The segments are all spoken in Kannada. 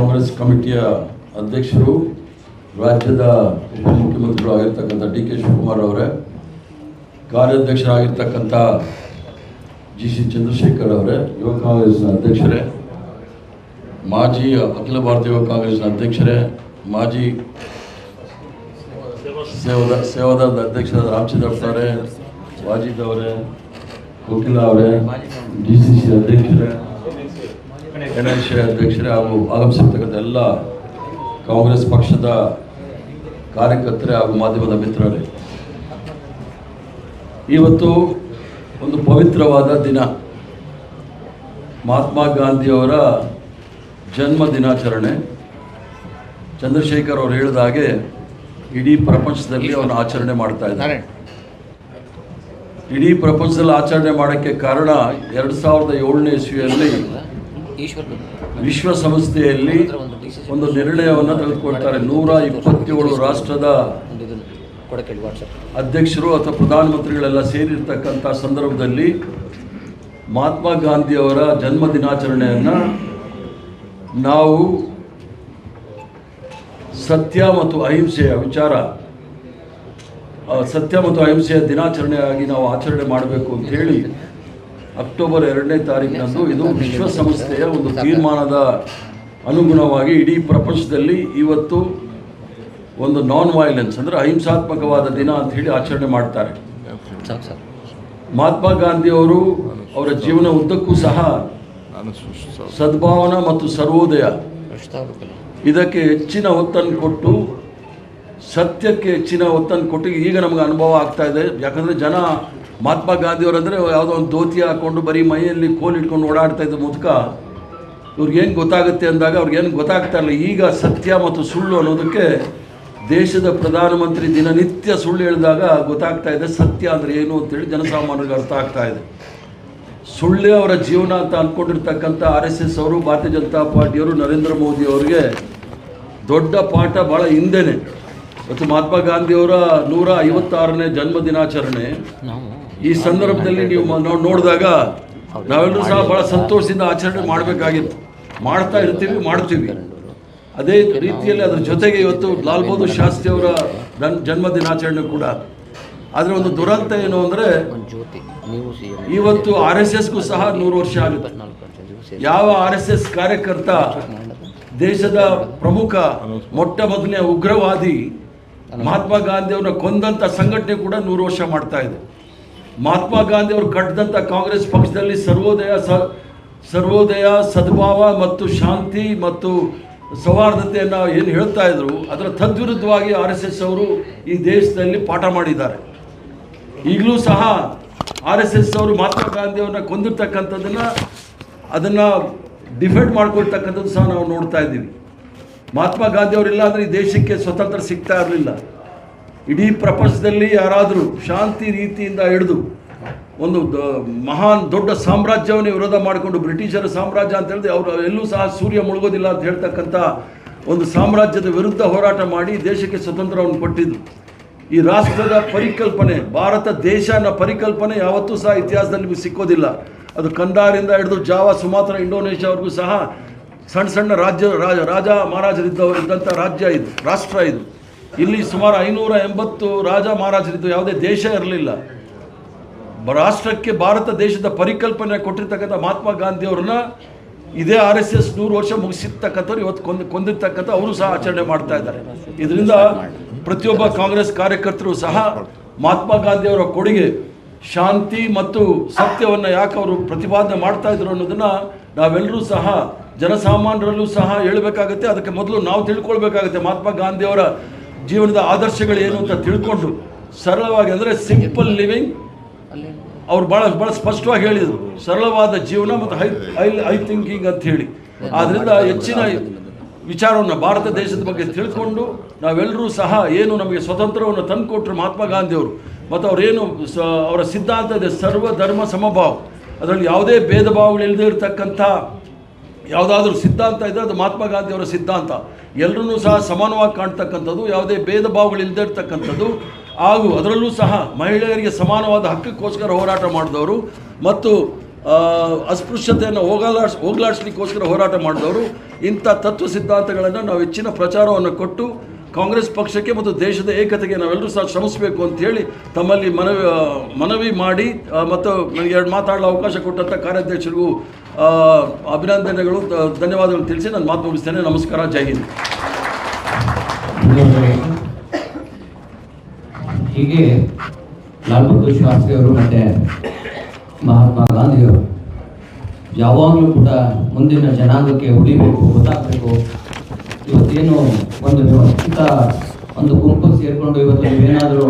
ಕಾಂಗ್ರೆಸ್ ಕಮಿಟಿಯ ಅಧ್ಯಕ್ಷರು, ರಾಜ್ಯದ ಉಪಮುಖ್ಯಮಂತ್ರಿಗಳು ಆಗಿರ್ತಕ್ಕಂಥ ಡಿ ಕೆ ಶಿವಕುಮಾರ್ ಅವರೇ, ಕಾರ್ಯಾಧ್ಯಕ್ಷರಾಗಿರ್ತಕ್ಕಂಥ ಜಿ ಸಿ ಚಂದ್ರಶೇಖರ್ ಅವರೇ, ಯುವ ಕಾಂಗ್ರೆಸ್ನ ಅಧ್ಯಕ್ಷರೇ, ಮಾಜಿ ಅಖಿಲ ಭಾರತೀಯ ಯುವ ಕಾಂಗ್ರೆಸ್ನ ಅಧ್ಯಕ್ಷರೇ, ಮಾಜಿ ಸೇವಾದ ಸೇವಾದ ಅಧ್ಯಕ್ಷರಾದ ರಾಮಚಂದ್ರ ಅವರೇ ವಾಜಿದ್ ಅವರೇ ಕೋಕಿಲ ಅವರೇ, ಡಿ ಸಿ ಸಿ ಅಧ್ಯಕ್ಷರೇ ಗಣೇಶ ಅಧ್ಯಕ್ಷರೇ ಹಾಗೂ ಆಗಮಿಸಿರ್ತಕ್ಕಂಥ ಎಲ್ಲ ಕಾಂಗ್ರೆಸ್ ಪಕ್ಷದ ಕಾರ್ಯಕರ್ತರೇ ಹಾಗೂ ಮಾಧ್ಯಮದ ಮಿತ್ರರೇ ಇವತ್ತು ಒಂದು ಪವಿತ್ರವಾದ ದಿನ. ಮಹಾತ್ಮ ಗಾಂಧಿಯವರ ಜನ್ಮ ದಿನಾಚರಣೆ. ಚಂದ್ರಶೇಖರ್ ಅವರು ಹೇಳಿದ ಹಾಗೆ ಇಡೀ ಪ್ರಪಂಚದಲ್ಲಿ ಅವನು ಆಚರಣೆ ಮಾಡ್ತಾ ಇದ್ದಾರೆ ಇಡೀ ಪ್ರಪಂಚದಲ್ಲಿ ಆಚರಣೆ ಮಾಡೋಕ್ಕೆ ಕಾರಣ ಎರಡು ಸಾವಿರದ ಏಳನೇ ಇಸ್ವಿಯಲ್ಲಿ ವಿಶ್ವಸಂಸ್ಥೆಯಲ್ಲಿ ಒಂದು ನಿರ್ಣಯವನ್ನು ತೆಗೆದುಕೊಳ್ತಾರೆ. ನೂರ ಇಪ್ಪತ್ತೇಳು ರಾಷ್ಟ್ರದ ಅಧ್ಯಕ್ಷರು ಅಥವಾ ಪ್ರಧಾನಮಂತ್ರಿಗಳೆಲ್ಲ ಸೇರಿರ್ತಕ್ಕಂಥ ಸಂದರ್ಭದಲ್ಲಿ ಮಹಾತ್ಮ ಗಾಂಧಿಯವರ ಜನ್ಮ ದಿನಾಚರಣೆಯನ್ನು ನಾವು ಸತ್ಯ ಮತ್ತು ಅಹಿಂಸೆಯ ವಿಚಾರ ಸತ್ಯ ಮತ್ತು ಅಹಿಂಸೆಯ ದಿನಾಚರಣೆಯಾಗಿ ನಾವು ಆಚರಣೆ ಮಾಡಬೇಕು ಅಂತ ಹೇಳಿ ಅಕ್ಟೋಬರ್ ಎರಡನೇ ತಾರೀಕಿನಂದು ಇದು ವಿಶ್ವಸಂಸ್ಥೆಯ ಒಂದು ತೀರ್ಮಾನದ ಅನುಗುಣವಾಗಿ ಇಡೀ ಪ್ರಪಂಚದಲ್ಲಿ ಇವತ್ತು ಒಂದು ನಾನ್ ವೈಲೆನ್ಸ್ ಅಂದರೆ ಅಹಿಂಸಾತ್ಮಕವಾದ ದಿನ ಅಂತ ಹೇಳಿ ಆಚರಣೆ ಮಾಡ್ತಾರೆ. ಮಹಾತ್ಮ ಗಾಂಧಿಯವರು ಅವರ ಜೀವನ ಉದ್ದಕ್ಕೂ ಸಹ ಸದ್ಭಾವನ ಸದ್ಭಾವನಾ ಮತ್ತು ಸರ್ವೋದಯ. ಇದಕ್ಕೆ ಹೆಚ್ಚಿನ ಒತ್ತನ್ನು ಕೊಟ್ಟು ಸತ್ಯಕ್ಕೆ ಹೆಚ್ಚಿನ ಒತ್ತನ್ನು ಕೊಟ್ಟು ಈಗ ನಮಗೆ ಅನುಭವ ಆಗ್ತಾ ಇದೆ. ಯಾಕಂದರೆ ಜನ ಮಹಾತ್ಮ ಗಾಂಧಿಯವರಂದರೆ ಯಾವುದೋ ಒಂದು ಧೋತಿ ಹಾಕ್ಕೊಂಡು ಬರೀ ಮೈಯಲ್ಲಿ ಕೋಲ್ ಇಟ್ಕೊಂಡು ಓಡಾಡ್ತಾ ಇದ್ದ ಮುದುಕ. ಇವ್ರಿಗೇನು ಗೊತ್ತಾಗುತ್ತೆ ಅಂದಾಗ ಅವ್ರಿಗೇನು ಗೊತ್ತಾಗ್ತಾ ಇಲ್ಲ. ಈಗ ಸತ್ಯ ಮತ್ತು ಸುಳ್ಳು ಅನ್ನೋದಕ್ಕೆ ದೇಶದ ಪ್ರಧಾನಮಂತ್ರಿ ದಿನನಿತ್ಯ ಸುಳ್ಳು ಹೇಳಿದಾಗ ಗೊತ್ತಾಗ್ತಾ ಇದೆ ಸತ್ಯ ಅಂದರೆ ಏನು ಅಂತೇಳಿ ಜನಸಾಮಾನ್ಯರಿಗೆ ಅರ್ಥ ಆಗ್ತಾ ಇದೆ. ಸುಳ್ಳೇ ಅವರ ಜೀವನ ಅಂತ ಅಂದ್ಕೊಂಡಿರ್ತಕ್ಕಂಥ ಆರ್ ಎಸ್ ಎಸ್ ಅವರು, ಭಾರತೀಯ ಜನತಾ ಪಾರ್ಟಿಯವರು, ನರೇಂದ್ರ ಮೋದಿ ಅವರಿಗೆ ದೊಡ್ಡ ಪಾಠ ಭಾಳ ಹಿಂದೆನೆ. ಮತ್ತು ಮಹಾತ್ಮ ಗಾಂಧಿಯವರ ನೂರ ಐವತ್ತಾರನೇ ಜನ್ಮ ದಿನಾಚರಣೆ. ಈ ಸಂದರ್ಭದಲ್ಲಿ ನೀವು ನಾವು ನೋಡಿದಾಗ ನಾವೆಲ್ಲರೂ ಸಹ ಭಾಳ ಸಂತೋಷದಿಂದ ಆಚರಣೆ ಮಾಡಬೇಕಾಗಿತ್ತು. ಮಾಡ್ತಾ ಇರ್ತೀವಿ, ಮಾಡ್ತೀವಿ. ಅದೇ ರೀತಿಯಲ್ಲಿ ಅದರ ಜೊತೆಗೆ ಇವತ್ತು ಲಾಲ್ ಬಹದ್ದೂರ್ ಶಾಸ್ತ್ರಿ ಅವರ ಜನ್ ಜನ್ಮ ದಿನಾಚರಣೆ ಕೂಡ. ಆದರೆ ಒಂದು ದುರಂತ ಏನು ಅಂದರೆ ಇವತ್ತು ಆರ್ ಎಸ್ ಎಸ್ಗೂ ಸಹ ನೂರು ವರ್ಷ ಆಗುತ್ತೆ. ಯಾವ ಆರ್ ಎಸ್ ಎಸ್ ಕಾರ್ಯಕರ್ತ ದೇಶದ ಪ್ರಮುಖ, ಮೊಟ್ಟ ಮೊದಲನೇ ಉಗ್ರವಾದಿ ಮಹಾತ್ಮ ಗಾಂಧಿಯವ್ರನ್ನ ಕೊಂದಂಥ ಸಂಘಟನೆ ಕೂಡ ನೂರು ವರ್ಷ ಮಾಡ್ತಾ ಇದೆ. ಮಹಾತ್ಮ ಗಾಂಧಿಯವರು ಕಟ್ಟಿದಂಥ ಕಾಂಗ್ರೆಸ್ ಪಕ್ಷದಲ್ಲಿ ಸರ್ವೋದಯ ಸರ್ವೋದಯ ಸದ್ಭಾವ ಮತ್ತು ಶಾಂತಿ ಮತ್ತು ಸೌಹಾರ್ದತೆಯನ್ನು ಏನು ಹೇಳ್ತಾ ಇದ್ರು, ಅದರ ತದ್ವಿರುದ್ಧವಾಗಿ ಆರ್ ಎಸ್ ಎಸ್ ಅವರು ಈ ದೇಶದಲ್ಲಿ ಪಾಠ ಮಾಡಿದ್ದಾರೆ. ಈಗಲೂ ಸಹ ಆರ್ ಎಸ್ ಎಸ್ ಅವರು ಮಹಾತ್ಮ ಗಾಂಧಿಯವ್ರನ್ನ ಕೊಂದಿರ್ತಕ್ಕಂಥದ್ದನ್ನು, ಅದನ್ನು ಡಿಫೆಂಡ್ ಮಾಡ್ಕೊಳ್ತಕ್ಕಂಥದ್ದು ಸಹ ನಾವು ನೋಡ್ತಾ ಇದ್ದೀವಿ. ಮಹಾತ್ಮ ಗಾಂಧಿ ಅವರಿಲ್ಲ ಅಂದರೆ ಈ ದೇಶಕ್ಕೆ ಸ್ವತಂತ್ರ ಸಿಗ್ತಾ ಇರಲಿಲ್ಲ. ಇಡೀ ಪ್ರಪಂಚದಲ್ಲಿ ಯಾರಾದರೂ ಶಾಂತಿ ರೀತಿಯಿಂದ ಹಿಡಿದು ಒಂದು ಮಹಾನ್ ದೊಡ್ಡ ಸಾಮ್ರಾಜ್ಯವನ್ನು ವಿರೋಧ ಮಾಡಿಕೊಂಡು ಬ್ರಿಟಿಷರ ಸಾಮ್ರಾಜ್ಯ ಅಂತ ಹೇಳಿದ್ರೆ ಅವರು ಎಲ್ಲೂ ಸಹ ಸೂರ್ಯ ಮುಳುಗೋದಿಲ್ಲ ಅಂತ ಹೇಳ್ತಕ್ಕಂಥ ಒಂದು ಸಾಮ್ರಾಜ್ಯದ ವಿರುದ್ಧ ಹೋರಾಟ ಮಾಡಿ ದೇಶಕ್ಕೆ ಸ್ವತಂತ್ರವನ್ನು ಕೊಟ್ಟಿದ್ದು. ಈ ರಾಷ್ಟ್ರದ ಪರಿಕಲ್ಪನೆ, ಭಾರತ ದೇಶ ಪರಿಕಲ್ಪನೆ ಯಾವತ್ತೂ ಸಹ ಇತಿಹಾಸದಲ್ಲಿ ನಿಮಗೆ ಸಿಕ್ಕೋದಿಲ್ಲ. ಅದು ಕಂದಾರಿಂದ ಹಿಡಿದು ಜಾವಾ, ಸುಮಾತ್ರ ಇಂಡೋನೇಷ್ಯಾವರೆಗೂ ಸಹ ಸಣ್ಣ ಸಣ್ಣ ರಾಜ್ಯ, ರಾಜ ರಾಜ ಮಹಾರಾಜರಿದ್ದವರು ಇದ್ದಂಥ ರಾಜ್ಯ ಇದು, ರಾಷ್ಟ್ರ ಇದು. ಇಲ್ಲಿ ಸುಮಾರು ಐನೂರ ಎಂಬತ್ತು ರಾಜ ಮಹಾರಾಜರಿದ್ದು ಯಾವುದೇ ದೇಶ ಇರಲಿಲ್ಲ. ರಾಷ್ಟ್ರಕ್ಕೆ ಭಾರತ ದೇಶದ ಪರಿಕಲ್ಪನೆ ಕೊಟ್ಟಿರ್ತಕ್ಕಂಥ ಮಹಾತ್ಮ ಗಾಂಧಿಯವ್ರನ್ನ ಇದೇ ಆರ್ ಎಸ್ ಎಸ್ ನೂರು ವರ್ಷ ಮುಗಿಸಿರ್ತಕ್ಕಂಥವ್ರು ಇವತ್ತು ಕೊಂದು, ಕೊಂದಿರ್ತಕ್ಕಂಥ ಅವರು ಸಹ ಆಚರಣೆ ಮಾಡ್ತಾ ಇದ್ದಾರೆ. ಇದರಿಂದ ಪ್ರತಿಯೊಬ್ಬ ಕಾಂಗ್ರೆಸ್ ಕಾರ್ಯಕರ್ತರು ಸಹ ಮಹಾತ್ಮ ಗಾಂಧಿಯವರ ಕೊಡುಗೆ ಶಾಂತಿ ಮತ್ತು ಸತ್ಯವನ್ನು ಯಾಕೆ ಅವರು ಪ್ರತಿಪಾದನೆ ಮಾಡ್ತಾ ಇದ್ರು ಅನ್ನೋದನ್ನು ನಾವೆಲ್ಲರೂ ಸಹ ಜನಸಾಮಾನ್ಯರಲ್ಲೂ ಸಹ ಹೇಳಬೇಕಾಗತ್ತೆ. ಅದಕ್ಕೆ ಮೊದಲು ನಾವು ತಿಳ್ಕೊಳ್ಬೇಕಾಗತ್ತೆ ಮಹಾತ್ಮ ಗಾಂಧಿಯವರ ಜೀವನದ ಆದರ್ಶಗಳು ಏನು ಅಂತ ತಿಳ್ಕೊಂಡು ಸರಳವಾಗಿ ಅಂದರೆ ಸಿಂಪಲ್ ಲಿವಿಂಗ್ ಅವ್ರು ಭಾಳ ಭಾಳ ಸ್ಪಷ್ಟವಾಗಿ ಹೇಳಿದರು. ಸರಳವಾದ ಜೀವನ ಮತ್ತು ಹೈ ಐ ಐ ಥಿಂಕಿಂಗ್ ಅಂತ ಹೇಳಿ. ಆದ್ದರಿಂದ ಹೆಚ್ಚಿನ ವಿಚಾರವನ್ನು ಭಾರತ ದೇಶದ ಬಗ್ಗೆ ತಿಳ್ಕೊಂಡು ನಾವೆಲ್ಲರೂ ಸಹ ಏನು ನಮಗೆ ಸ್ವತಂತ್ರವನ್ನು ತಂದುಕೊಟ್ರು ಮಹಾತ್ಮ ಗಾಂಧಿಯವರು, ಮತ್ತು ಅವರೇನು ಸ, ಅವರ ಸಿದ್ಧಾಂತದ ಸರ್ವ ಧರ್ಮ ಸಮಭಾವ, ಅದರಲ್ಲಿ ಯಾವುದೇ ಭೇದ ಭಾವಗಳಿಲ್ಲದೆ ಇರತಕ್ಕಂಥ ಯಾವುದಾದ್ರೂ ಸಿದ್ಧಾಂತ ಇದೆ ಅದು ಮಹಾತ್ಮ ಗಾಂಧಿಯವರ ಸಿದ್ಧಾಂತ. ಎಲ್ಲರೂ ಸಹ ಸಮಾನವಾಗಿ ಕಾಣ್ತಕ್ಕಂಥದ್ದು, ಯಾವುದೇ ಭೇದ ಭಾವಗಳಿಲ್ಲದೆ ಇರ್ತಕ್ಕಂಥದ್ದು. ಹಾಗೂ ಅದರಲ್ಲೂ ಸಹ ಮಹಿಳೆಯರಿಗೆ ಸಮಾನವಾದ ಹಕ್ಕಕ್ಕೋಸ್ಕರ ಹೋರಾಟ ಮಾಡಿದವರು ಮತ್ತು ಅಸ್ಪೃಶ್ಯತೆಯನ್ನು ಹೋಗಲಾಡ್ಸ್, ಹೋಗಲಾಡಿಸ್ಲಿಕ್ಕೋಸ್ಕರ ಹೋರಾಟ ಮಾಡಿದವರು. ಇಂಥ ತತ್ವ ಸಿದ್ಧಾಂತಗಳನ್ನು ನಾವು ಹೆಚ್ಚಿನ ಪ್ರಚಾರವನ್ನು ಕೊಟ್ಟು ಕಾಂಗ್ರೆಸ್ ಪಕ್ಷಕ್ಕೆ ಮತ್ತು ದೇಶದ ಏಕತೆಗೆ ನಾವೆಲ್ಲರೂ ಸಹ ಶ್ರಮಿಸಬೇಕು ಅಂತ ಹೇಳಿ ತಮ್ಮಲ್ಲಿ ಮನವಿ ಮನವಿ ಮಾಡಿ ಮತ್ತು ನನಗೆ ಎರಡು ಮಾತಾಡಲು ಅವಕಾಶ ಕೊಟ್ಟಂಥ ಕಾರ್ಯಾಧ್ಯಕ್ಷರಿಗೂ ಅಭಿನಂದನೆಗಳು. ಧನ್ಯವಾದಗಳು ತಿಳಿಸಿ ನಾನು ಮಾತು ಮುಗಿಸ್ತೇನೆ. ನಮಸ್ಕಾರ. ಜೈ ಹಿಂದ್. ಹೀಗೆ ಲಾಲ್ ಬಹದ್ದೂರ್ ಶಾಸ್ತ್ರಿ ಅವರು ಮತ್ತೆ ಮಹಾತ್ಮ ಗಾಂಧಿಯವರು ಯಾವಾಗಲೂ ಕೂಡ ಮುಂದಿನ ಜನಾಂಗಕ್ಕೆ ಉಳಿಬೇಕು ಗೊತ್ತಾಗಬೇಕು ಇವತ್ತೇನು ಒಂದು ವ್ಯವಸ್ಥಿತ ಒಂದು ಗುಂಪು ಸೇರಿಕೊಂಡು ಇವತ್ತು ನೀವೇನಾದರೂ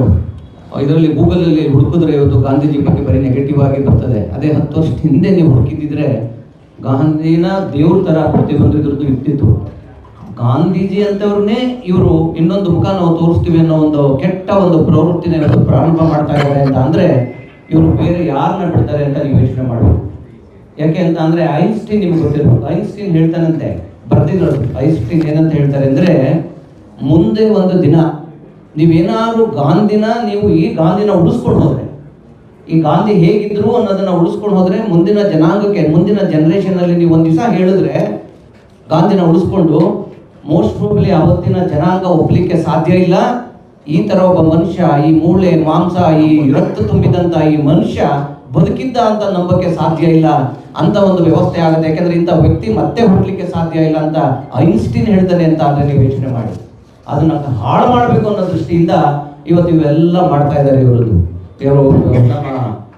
ಇದರಲ್ಲಿ ಗೂಗಲಲ್ಲಿ ಹುಡುಕಿದ್ರೆ ಇವತ್ತು ಗಾಂಧೀಜಿ ಬಗ್ಗೆ ಬರೀ ನೆಗೆಟಿವ್ ಆಗಿ ಬರ್ತದೆ. ಅದೇ ಹತ್ತು ವರ್ಷ ಹಿಂದೆ ನೀವು ಹುಡುಕಿದ್ದಿದ್ರೆ ಗಾಂಧಿನ ದೇವ್ರ ಥರ ಪ್ರತಿಬಂಧಿದ್ರದ್ದು ಇರ್ತಿತ್ತು ಗಾಂಧೀಜಿ ಅಂತವ್ರನ್ನೇ ಇವರು ಇನ್ನೊಂದು ಮುಖ ನಾವು ತೋರಿಸ್ತೀವಿ ಅನ್ನೋ ಒಂದು ಕೆಟ್ಟ ಒಂದು ಪ್ರವೃತ್ತಿನ ಇವತ್ತು ಪ್ರಾರಂಭ ಮಾಡ್ತಾ ಇದ್ದಾರೆ ಅಂತ ಅಂದ್ರೆ ಇವರು ಬೇರೆ ಯಾರನ್ನ ಬಿಡ್ತಾರೆ ಅಂತ ನೀವು ಯೋಚನೆ ಮಾಡಬೇಕು. ಯಾಕೆ ಅಂತ ಅಂದ್ರೆ ಐನ್ಸ್ಟೀನ್ ನಿಮ್ಗೆ ಗೊತ್ತಿರ್ಬೋದು ಐನ್ಸ್ಟೀನ್ ಹೇಳ್ತಾನಂತೆ? ಬರ್ದಿರೋದು. ಐನ್ಸ್ಟೀನ್ ಏನಂತ ಹೇಳ್ತಾರೆ ಅಂದ್ರೆ, ಮುಂದೆ ಒಂದು ದಿನ, ನೀವೇನಾದ್ರೂ ಗಾಂಧಿನ ನೀವು ಈ ಗಾಂಧಿನ ಉಳಿಸ್ಕೊಂಡು ಹೋದರೆ, ಈ ಗಾಂಧಿ ಹೇಗಿದ್ರು ಅನ್ನೋದನ್ನ ಉಳಿಸ್ಕೊಂಡು ಹೋದರೆ, ಮುಂದಿನ ಜನಾಂಗಕ್ಕೆ, ಮುಂದಿನ ಜನರೇಷನ್ ಅಲ್ಲಿ ನೀವು ಒಂದು ದಿವಸ ಹೇಳಿದ್ರೆ, ಗಾಂಧಿನ ಉಳಿಸ್ಕೊಂಡು ಮೋಸ್ಟ್ ಪ್ರಾಬಲಿ ಅವತ್ತಿನ ಜನಾಂಗ ಒಪ್ಲಿಕ್ಕೆ ಸಾಧ್ಯ ಇಲ್ಲ. ಈ ತರ ಒಬ್ಬ ಮನುಷ್ಯ, ಈ ಮೂಳೆ, ಮಾಂಸ, ಈ ರಕ್ತ ತುಂಬಿದಂತ ಈ ಮನುಷ್ಯ ಬದುಕಿದ್ದ ಅಂತ ನಂಬಕ್ಕೆ ಸಾಧ್ಯ ಇಲ್ಲ ಅಂತ ಒಂದು ವ್ಯವಸ್ಥೆ ಆಗುತ್ತೆ. ಯಾಕಂದ್ರೆ ಇಂಥ ವ್ಯಕ್ತಿ ಮತ್ತೆ ಹುಡ್ಲಿಕ್ಕೆ ಸಾಧ್ಯ ಇಲ್ಲ ಅಂತ ಐನ್ಸ್ಟೀನ್ ಹೇಳ್ತಾನೆ ಅಂತ ಅದರಲ್ಲಿ ಯೋಚನೆ ಮಾಡಿ. ಅದನ್ನ ಹಾಳು ಮಾಡಬೇಕು ಅನ್ನೋ ದೃಷ್ಟಿಯಿಂದ ಇವತ್ತು ಇವೆಲ್ಲ ಮಾಡ್ತಾ ಇದ್ದಾರೆ ಇವರದ್ದು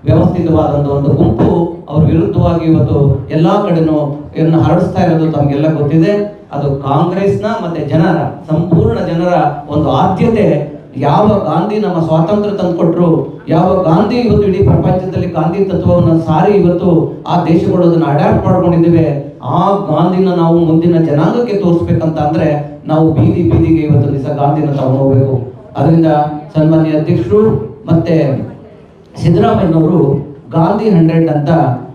ವ್ಯವಸ್ಥಿತವಾದಂಥ ಒಂದು ಗುಂಪು, ಅವ್ರ ವಿರುದ್ಧವಾಗಿ ಇವತ್ತು ಎಲ್ಲಾ ಕಡೆನೂ ಇದನ್ನು ಹರಡಿಸ್ತಾ ಇರೋದು ತಮಗೆಲ್ಲ ಗೊತ್ತಿದೆ. ಅದು ಕಾಂಗ್ರೆಸ್ನ ಮತ್ತೆ ಜನರ, ಸಂಪೂರ್ಣ ಜನರ ಒಂದು ಆದ್ಯತೆ ಯಾವ ಗಾಂಧಿ ನಮ್ಮ ಸ್ವಾತಂತ್ರ್ಯ ತಂದುಕೊಟ್ರು, ಯಾವ ಗಾಂಧಿ ಇವತ್ತು ಇಡೀ ಪ್ರಪಂಚದಲ್ಲಿ ಗಾಂಧಿ ತತ್ವವನ್ನು ಸಾರಿ ಇವತ್ತು ಆ ದೇಶಗಳು ಅದನ್ನು ಅಡ್ಯಾಪ್ಟ್ ಮಾಡ್ಕೊಂಡಿದ್ದೇವೆ, ಆ ಗಾಂಧಿನ ನಾವು ಮುಂದಿನ ಜನಾಂಗಕ್ಕೆ ತೋರಿಸ್ಬೇಕಂತ ಅಂದ್ರೆ ನಾವು ಬೀದಿ ಬೀದಿಗೆ ಇವತ್ತು ದಿವಸ ಗಾಂಧಿನ ತಗೊಂಡು ಹೋಗ್ಬೇಕು ಅದರಿಂದ ಸನ್ಮಾನ್ಯ ಅಧ್ಯಕ್ಷರು ಮತ್ತೆ ಸಿದ್ದರಾಮಯ್ಯನವರು ಗಾಂಧಿ ಹಂಡ್ರೆಡ್ ಅಂತ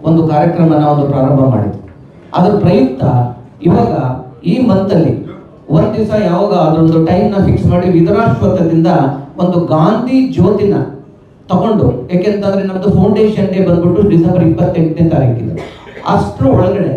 ಒಂದು ಕಾರ್ಯಕ್ರಮನ ಒಂದು ಪ್ರಾರಂಭ ಮಾಡಿದ್ರು. ಅದ್ರ ಪ್ರಯುಕ್ತ ಇವಾಗ ಈ ಮಂತಲ್ಲಿ ಒಂದ್ ದಿವಸ ಯಾವಾಗ ಅದೊಂದು ಟೈಮ್ನ ಫಿಕ್ಸ್ ಮಾಡಿ ವಿಧರಾಶ್ವತ್ಥದಿಂದ ಒಂದು ಗಾಂಧಿ ಜ್ಯೋತಿನ ತಗೊಂಡು ಯಾಕೆಂತಂದ್ರೆ ನಮ್ದು ಫೌಂಡೇಶನ್ ಡೇ ಬಂದ್ಬಿಟ್ಟು ಡಿಸೆಂಬರ್ ಇಪ್ಪತ್ತೆಂಟನೇ ತಾರೀಕಿದೆ ಅಷ್ಟ್ರ ಒಳಗಡೆ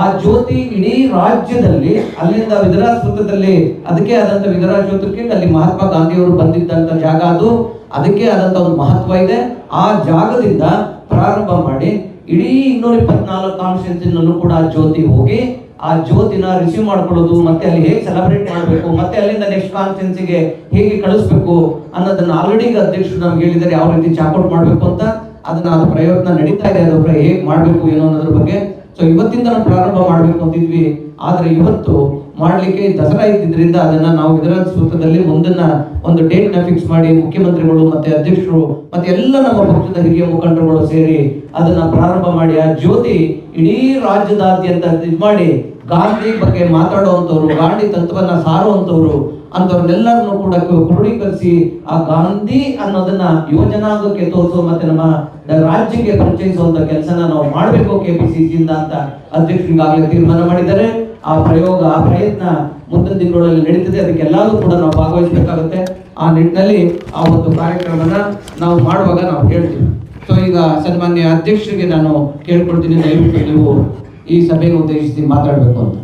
ಆ ಜ್ಯೋತಿ ಇಡೀ ರಾಜ್ಯದಲ್ಲಿ, ಅಲ್ಲಿಂದ ವಿಧರಾಶ್ವತ್ಥದಲ್ಲಿ ಅದಕ್ಕೆ ಆದಂತ ವಿಧರಾಶ್ವತ್ಥಕ್ಕೆ ಅಲ್ಲಿ ಮಹಾತ್ಮ ಗಾಂಧಿಯವರು ಬಂದಿದ್ದಂತ ಜಾಗ ಅದು. ಅದಕ್ಕೆ ಆದಂತ ಒಂದು ಮಹತ್ವ ಇದೆ. ಆ ಜಾಗದಿಂದ ಪ್ರಾರಂಭ ಮಾಡಿ, ಇಡೀ ಇನ್ನೂರ ಇಪ್ಪತ್ನಾಲ್ಕು ಕಾನ್ಸ್ಟಿಟ್ಯೂನ್ಸಿನಲ್ಲೂ ಕೂಡ ಜ್ಯೋತಿ ಹೋಗಿ ಆ ಜ್ಯೋತಿನ ರಿಸೀವ್ ಮಾಡ್ಕೊಳ್ಳೋದು, ಮತ್ತೆ ಅಲ್ಲಿ ಹೇಗೆ ಸೆಲೆಬ್ರೇಟ್ ಮಾಡಬೇಕು, ಮತ್ತೆ ಅಲ್ಲಿಂದ ನೆಕ್ಸ್ಟ್ ಕಾನ್ಸ್ಟಿಟ್ಯೂನ್ಸಿಗೆ ಹೇಗೆ ಕಳಿಸ್ಬೇಕು ಅನ್ನೋದನ್ನ ಆಲ್ರೆಡಿ ಅಧ್ಯಕ್ಷರು ನಮ್ಗೆ ಹೇಳಿದ್ದಾರೆ, ಯಾವ ರೀತಿ ಚಾಕೌಟ್ ಮಾಡಬೇಕು ಅಂತ. ಅದನ್ನ ಅದು ಪ್ರಯತ್ನ ನಡೀತಾ ಇದೆ ಅದು ಪ್ರ- ಹೇಗ್ ಮಾಡಬೇಕು ಏನೋ ಅನ್ನೋದ್ರ ಬಗ್ಗೆ. ಸೊ ಇವತ್ತಿಂದ ನಾವು ಪ್ರಾರಂಭ ಮಾಡಬೇಕು ಅಂತಿದ್ವಿ. ಆದ್ರೆ ಇವತ್ತು ಮಾಡ್ಲಿಕ್ಕೆ ದಸರಾ ಇದ್ದಿದ್ರಿಂದ ಅದನ್ನ ನಾವು ಇದರ ಸೂತ್ರದಲ್ಲಿ ಒಂದನ್ನ, ಒಂದು ಡೇಟ್ನ ಫಿಕ್ಸ್ ಮಾಡಿ ಮುಖ್ಯಮಂತ್ರಿಗಳು ಮತ್ತೆ ಅಧ್ಯಕ್ಷರು ಮತ್ತೆ ಎಲ್ಲ ನಮ್ಮ ಪಕ್ಷದ ಹಿರಿಯ ಮುಖಂಡರುಗಳು ಸೇರಿ ಅದನ್ನ ಪ್ರಾರಂಭ ಮಾಡಿ, ಆ ಜ್ಯೋತಿ ಇಡೀ ರಾಜ್ಯದಾದ್ಯಂತ ಇದು ಮಾಡಿ ಗಾಂಧಿ ಬಗ್ಗೆ ಮಾತಾಡುವಂಥವ್ರು, ಗಾಂಧಿ ತತ್ವವನ್ನ ಸಾರುವಂಥವ್ರು ಅಂಥವ್ರನ್ನೆಲ್ಲರನ್ನು ಕೂಡ ಕ್ರೋ- ಕ್ರೋಢೀಕರಿಸಿ ಆ ಗಾಂಧಿ ಅನ್ನೋದನ್ನ ಯುವಜನಾಂಗಕ್ಕೆ ತೋರಿಸೋ ಮತ್ತೆ ನಮ್ಮ ರಾಜ್ಯಕ್ಕೆ ಪರಿಚಯಿಸುವಂತ ಕೆಲಸನ ನಾವು ಮಾಡಬೇಕು ಕೆಪಿಸಿಸಿಯಿಂದ ಅಂತ ಅಧ್ಯಕ್ಷರಿಗಾಗಲೇ ತೀರ್ಮಾನ ಮಾಡಿದ್ದಾರೆ. ಆ ಪ್ರಯೋಗ, ಆ ಪ್ರಯತ್ನ ಮುಂದಿನ ದಿನಗಳಲ್ಲಿ ನಡೀತದೆ. ಅದಕ್ಕೆಲ್ಲರೂ ಕೂಡ ನಾವು ಭಾಗವಹಿಸಬೇಕಾಗುತ್ತೆ. ಆ ನಿಟ್ಟಿನಲ್ಲಿ ಆ ಒಂದು ಕಾರ್ಯಕ್ರಮನ ನಾವು ಮಾಡುವಾಗ ನಾವು ಹೇಳ್ತೀವಿ. ಸೊ, ಈಗ ಸನ್ಮಾನ್ಯ ಅಧ್ಯಕ್ಷರಿಗೆ ನಾನು ಕೇಳ್ಕೊಳ್ತೀನಿ. ದಯವಿಟ್ಟು ನೀವು ಈ ಸಭೆಗೆ ಉದ್ದೇಶಿಸಿ ಮಾತಾಡಬೇಕು ಅಂತ.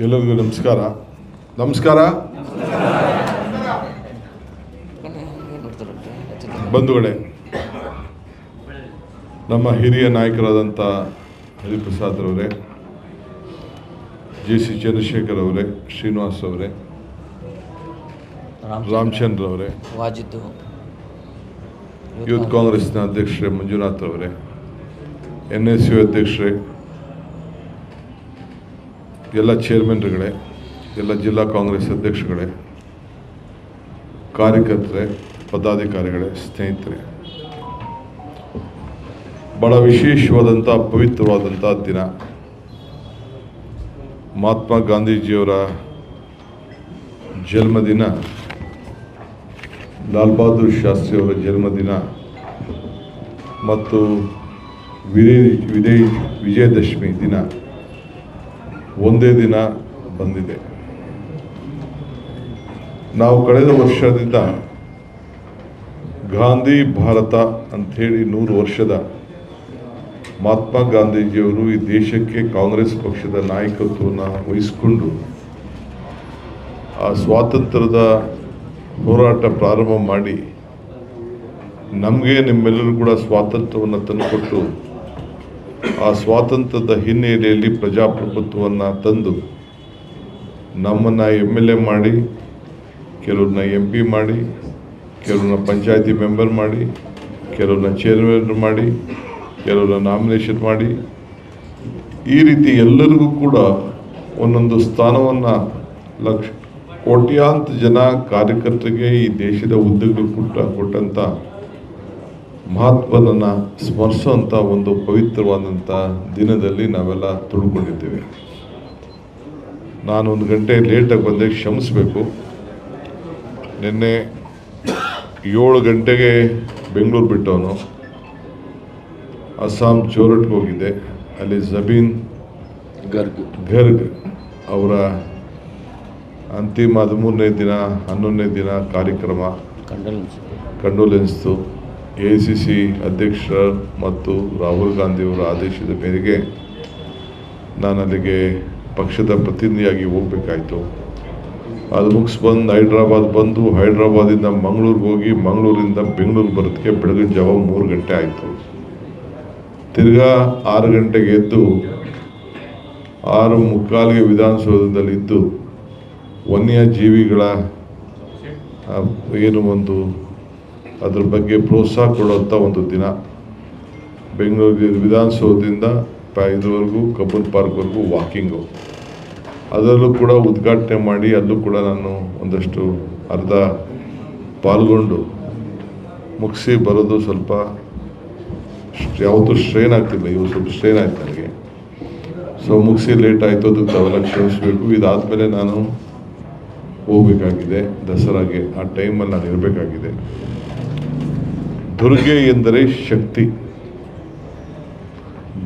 ಎಲ್ಲರಿಗೂ ನಮಸ್ಕಾರ. ನಮಸ್ಕಾರ. ಬಂಧುಗಳೇ ನಮ್ಮ ಹಿರಿಯ ನಾಯಕರಾದಂಥ ಹರಿಪ್ರಸಾದ್ ರವರೇ ಜೆ ಸಿ ಚಂದ್ರಶೇಖರ್ ಅವರೇ ಶ್ರೀನಿವಾಸ್ ಅವರೇ ರಾಮಚಂದ್ರ ಅವರೇ ವಾಜಿದ್ದು ಯೂತ್ ಕಾಂಗ್ರೆಸ್ನ ಅಧ್ಯಕ್ಷರೇ ಮಂಜುನಾಥ್ ಅವರೇ ಎನ್ ಎಸ್ ಯು ಅಧ್ಯಕ್ಷರೇ, ಎಲ್ಲ ಚೇರ್ಮನ್ಗಳೇ ಎಲ್ಲ ಜಿಲ್ಲಾ ಕಾಂಗ್ರೆಸ್ ಅಧ್ಯಕ್ಷಗಳೇ, ಕಾರ್ಯಕರ್ತರೆ, ಪದಾಧಿಕಾರಿಗಳೇ, ಸ್ನೇಹಿತರೆ, ಬಹಳ ವಿಶೇಷವಾದಂಥ ಪವಿತ್ರವಾದಂಥ ದಿನ. ಮಹಾತ್ಮ ಗಾಂಧೀಜಿಯವರ ಜನ್ಮದಿನ, ಲಾಲ್ ಬಹದ್ದೂರ್ ಶಾಸ್ತ್ರಿಯವರ ಜನ್ಮದಿನ, ಮತ್ತು ವಿಜಯ್ ವಿಜಯ ವಿಜಯದಶಮಿ ದಿನ ಒಂದೇ ದಿನ ಬಂದಿದೆ. ನಾವು ಕಳೆದ ವರ್ಷದಿಂದ ಗಾಂಧಿ ಭಾರತ ಅಂಥೇಳಿ ನೂರು ವರ್ಷದ ಮಹಾತ್ಮ ಗಾಂಧೀಜಿಯವರು ಈ ದೇಶಕ್ಕೆ ಕಾಂಗ್ರೆಸ್ ಪಕ್ಷದ ನಾಯಕತ್ವವನ್ನು ವಹಿಸಿಕೊಂಡು ಆ ಸ್ವಾತಂತ್ರ್ಯದ ಹೋರಾಟ ಪ್ರಾರಂಭ ಮಾಡಿ ನಮಗೆ ನಿಮ್ಮೆಲ್ಲರೂ ಕೂಡ ಸ್ವಾತಂತ್ರ್ಯವನ್ನು ತಂದುಕೊಟ್ಟು ಆ ಸ್ವಾತಂತ್ರ್ಯದ ಹಿನ್ನೆಲೆಯಲ್ಲಿ ಪ್ರಜಾಪ್ರಭುತ್ವವನ್ನು ತಂದು ನಮ್ಮನ್ನು ಎಂ ಎಲ್ ಎ ಮಾಡಿ, ಕೆಲವ್ರನ್ನ ಎಂ ಪಿ ಮಾಡಿ, ಕೆಲವ್ರನ್ನ ಪಂಚಾಯತಿ ಮೆಂಬರ್ ಮಾಡಿ, ಕೆಲವ್ರನ್ನ ಚೇರ್ಮನ್ ಮಾಡಿ, ಕೆಲವ್ರನ್ನ ನಾಮಿನೇಷನ್ ಮಾಡಿ, ಈ ರೀತಿ ಎಲ್ಲರಿಗೂ ಕೂಡ ಒಂದೊಂದು ಸ್ಥಾನವನ್ನು ಲಕ್ಷ ಕೋಟ್ಯಾಂತ ಜನ ಕಾರ್ಯಕರ್ತರಿಗೆ ಈ ದೇಶದ ಉದ್ಯೋಗ ಕೊಟ್ಟ ಕೊಟ್ಟಂಥ ಮಹತ್ವನನ್ನು ಸ್ಮರಿಸುವಂಥ ಒಂದು ಪವಿತ್ರವಾದಂಥ ದಿನದಲ್ಲಿ ನಾವೆಲ್ಲ ತುಳ್ಕೊಂಡಿದ್ದೇವೆ ನಾನು ಒಂದು ಗಂಟೆ ಲೇಟಾಗಿ ಬಂದೆ ಕ್ಷಮಿಸಬೇಕು. ನಿನ್ನೆ ಏಳು ಗಂಟೆಗೆ ಬೆಂಗಳೂರು ಬಿಟ್ಟವನು. ಅಸ್ಸಾಂ ಚೋರಟ್ಗೆ ಹೋಗಿದ್ದೆ. ಅಲ್ಲಿ ಜಬೀನ್ ಗರ್ಗ್ ಗರ್ಗ್ ಅವರ ಅಂತಿಮ ಹದಿಮೂರನೇ ದಿನ ಹನ್ನೊಂದನೇ ದಿನ ಕಾರ್ಯಕ್ರಮ. ಕಂಡೋಲೆನ್ಸ್ ಕಂಡೋಲೆನ್ಸ್ತು ಎ ಸಿ ಸಿ ಅಧ್ಯಕ್ಷರ ಮತ್ತು ರಾಹುಲ್ ಗಾಂಧಿಯವರ ಆದೇಶದ ಮೇರೆಗೆ ನಾನು ಅಲ್ಲಿಗೆ ಪಕ್ಷದ ಪ್ರತಿನಿಧಿಯಾಗಿ ಹೋಗಬೇಕಾಯಿತು. ಅದು ಮುಗಿಸ್ ಬಂದು ಹೈದ್ರಾಬಾದ್ ಬಂದು ಹೈದ್ರಾಬಾದಿಂದ ಮಂಗಳೂರಿಗೆ ಹೋಗಿ ಮಂಗಳೂರಿಂದ ಬೆಂಗಳೂರು ಬರೋದಕ್ಕೆ ಬೆಳಗಿನ ಜಾವ ಮೂರು ಗಂಟೆ ಆಯಿತು. ತಿರ್ಗಾ ಆರು ಗಂಟೆಗೆ ಎದ್ದು ಆರು ಮುಕ್ಕಾಲಿಗೆ ವಿಧಾನಸೌಧದಲ್ಲಿದ್ದು ವನ್ಯಜೀವಿಗಳ ಆ, ಏನು ಒಂದು ಅದ್ರ ಬಗ್ಗೆ ಪ್ರೋತ್ಸಾಹ ಕೊಡುವಂಥ ಒಂದು ದಿನ. ಬೆಂಗಳೂರು ವಿಧಾನಸೌಧದಿಂದ ಇದುವರೆಗೂ ಕಬ್ಬನ್ ಪಾರ್ಕ್ವರೆಗೂ ವಾಕಿಂಗು. ಅದರಲ್ಲೂ ಕೂಡ ಉದ್ಘಾಟನೆ ಮಾಡಿ, ಅಲ್ಲೂ ಕೂಡ ನಾನು ಒಂದಷ್ಟು ಅರ್ಧ ಪಾಲ್ಗೊಂಡು ಮುಗಿಸಿ ಬರೋದು ಸ್ವಲ್ಪ ಯಾವುದೂ ಸ್ಟ್ರೈನ್ ಆಗ್ತಿಲ್ಲ ಇವು ಸ್ವಲ್ಪ ಸ್ಟ್ರೈನ್ ಆಯ್ತು ನನಗೆ. ಸೊ ಮುಗಿಸಿ ಲೇಟ್ ಆಯಿತು, ಅದಕ್ಕೆ ತಾವೆಲ್ಲ ಕ್ಷಮಿಸಬೇಕು. ಇದಾದಮೇಲೆ ನಾನು ಹೋಗಬೇಕಾಗಿದೆ, ದಸರಾಗೆ. ಆ ಟೈಮಲ್ಲಿ ನಾನು ಇರಬೇಕಾಗಿದೆ. ದುರ್ಗೆ ಎಂದರೆ ಶಕ್ತಿ,